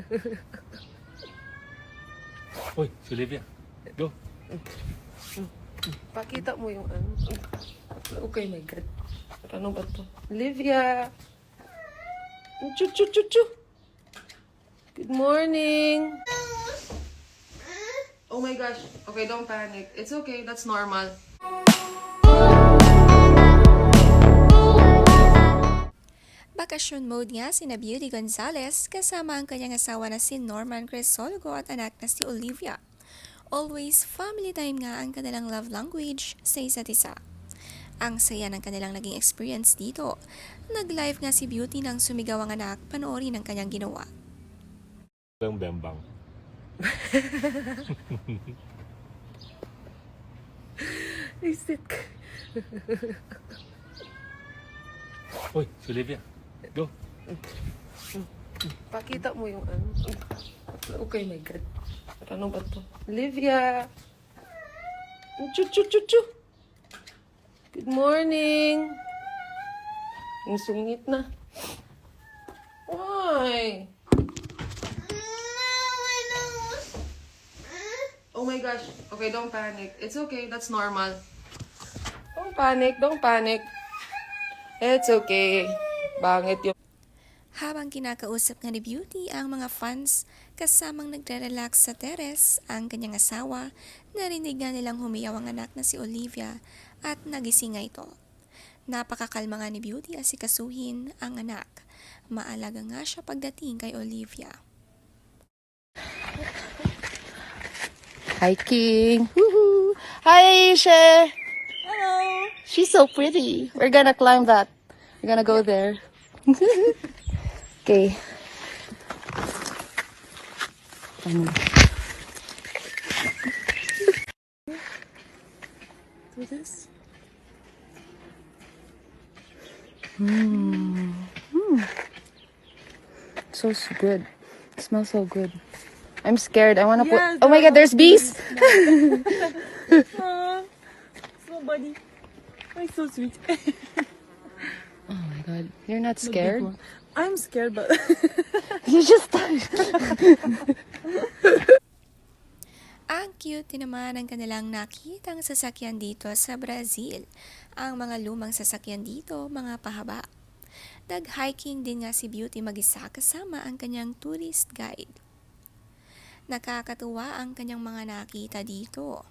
Uy, si Olivia. Go. Pakita mo yung ano. Okay, my God. Ano ba to? Olivia! Chu, chu, chu, chu. Good morning! Oh my gosh. Okay, don't panic. It's okay. That's normal. Bakasyon mode nga si na Beauty Gonzalez kasama ang kanyang asawa na si Norman Cresolgo at anak na si Olivia. Always family time nga ang kanilang love language sa isa't isa. Ang saya ng kanilang naging experience dito. Nag-live nga si Beauty nang sumigaw ang anak panoorin ang kanyang ginawa. Bang bembang. Isip ka. Uy, si Olivia. Go. Pakita mo yung ano. Okay, my God. Ano ba to? Olivia! Chu, chu, chu, chu. Good morning! Ang sungit na. Why? Oh my gosh. Okay, don't panic. It's okay. That's normal. Don't panic. Don't panic. It's okay. Bangit yung... Habang kinakausap nga ni Beauty ang mga fans kasamang nagre-relax sa teres ang kanyang asawa, narinig nga nilang humiyaw ang anak na si Olivia at nagising nga ito. Napakakalma nga ni Beauty asikasuhin ang anak. Maalaga nga siya pagdating kay Olivia. Hiking. Woohoo. Hi, Aisha. Hello. She's so pretty. We're gonna climb that. We're gonna go there. okay. Um, do this. Mm. Mm. So s- good. It smells so good. I'm scared. I wanna put. Oh my god, there's bees. Nobody. I'm so sweet. God, you're not scared. I'm scared, but You just. Ang cute din naman ang kanilang nakitang sasakyan dito sa Brazil. Ang mga lumang sasakyan dito, mga pahaba. Nag-hiking din nga si Beauty mag-isa kasama ang kanyang tourist guide. Nakakatuwa ang kanyang mga nakita dito.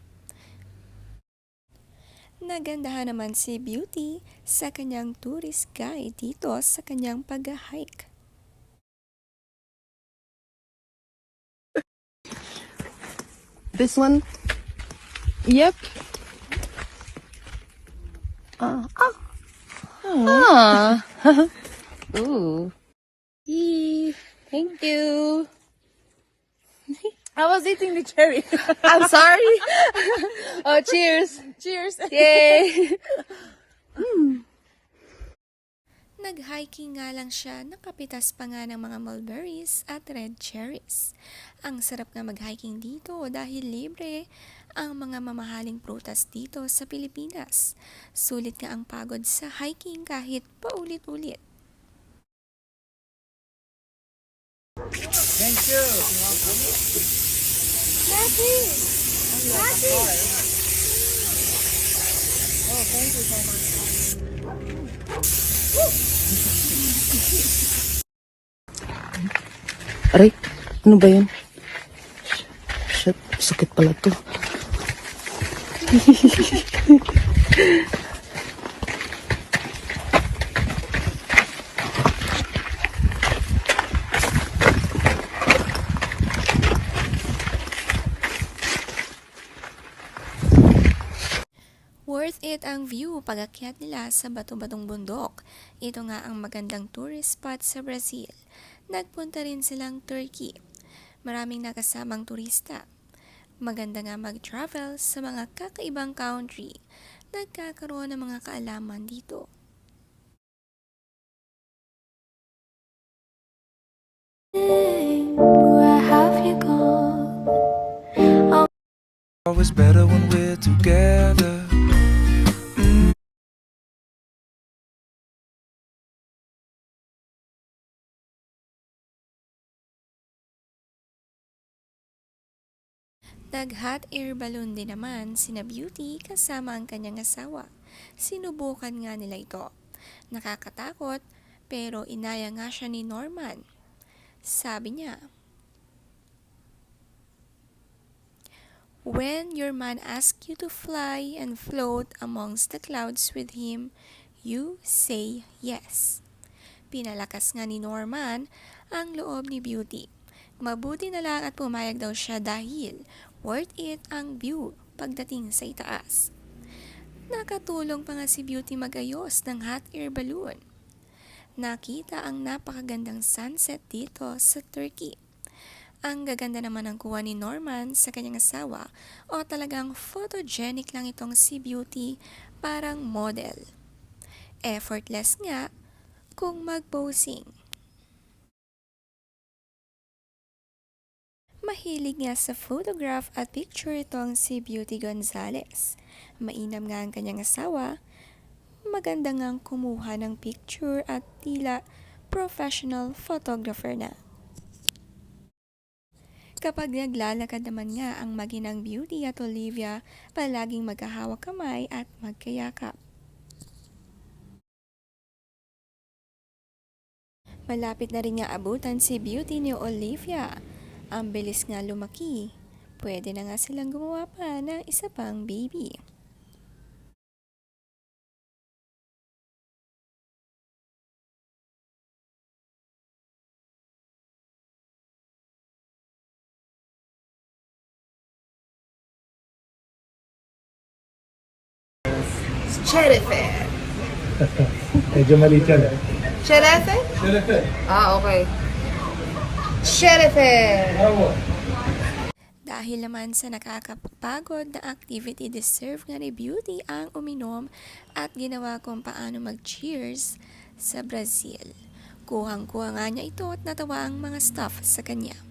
Nagandahan naman si Beauty sa kanyang tourist guide dito sa kanyang pag-hike. This one. Yep. Uh, oh. Ah. Ooh. Yee. Thank you. I was eating the cherry. I'm sorry. oh, cheers. Cheers. Yay. Nag-hiking nga lang siya, nakapitas pa nga ng mga mulberries at red cherries. Ang sarap nga mag-hiking dito dahil libre ang mga mamahaling prutas dito sa Pilipinas. Sulit nga ang pagod sa hiking kahit paulit-ulit. Nasi. Oh, ano ba yun? Shit, sakit pala to. Worth it ang view pagakyat nila sa bato-batong bundok. Ito nga ang magandang tourist spot sa Brazil. Nagpunta rin silang Turkey. Maraming nakasamang turista. Maganda nga mag-travel sa mga kakaibang country. Nagkakaroon ng mga kaalaman dito. Where have you gone? Always better when Nag-hot air balloon din naman sina Beauty kasama ang kanyang asawa. Sinubukan nga nila ito. Nakakatakot pero inaya nga siya ni Norman. Sabi niya, When your man asks you to fly and float amongst the clouds with him, you say yes. Pinalakas nga ni Norman ang loob ni Beauty. Mabuti na lang at pumayag daw siya dahil worth it ang view pagdating sa itaas. Nakatulong pa nga si Beauty magayos ng hot air balloon. Nakita ang napakagandang sunset dito sa Turkey. Ang gaganda naman ng kuha ni Norman sa kanyang asawa o talagang photogenic lang itong si Beauty parang model. Effortless nga kung mag-posing. Mahilig nga sa photograph at picture itong si Beauty Gonzales. Mainam nga ang kanyang asawa. Maganda nga ang kumuha ng picture at tila professional photographer na. Kapag naglalakad naman nga ang maginang Beauty at Olivia, palaging magkahawak kamay at magkayakap. Malapit na rin nga abutan si Beauty ni Olivia. Ang bilis nga lumaki. Pwede na nga silang gumawa pa ng isa pang baby. Cherefe. Medyo maliit yan eh. Cherefe? Ah, okay. Cherefe. Dahil naman sa nakakapagod na activity, deserve nga ni Beauty ang uminom at ginawa kung paano mag-cheers sa Brazil. Kuhang-kuha nga niya ito at natawa ang mga staff sa kanya.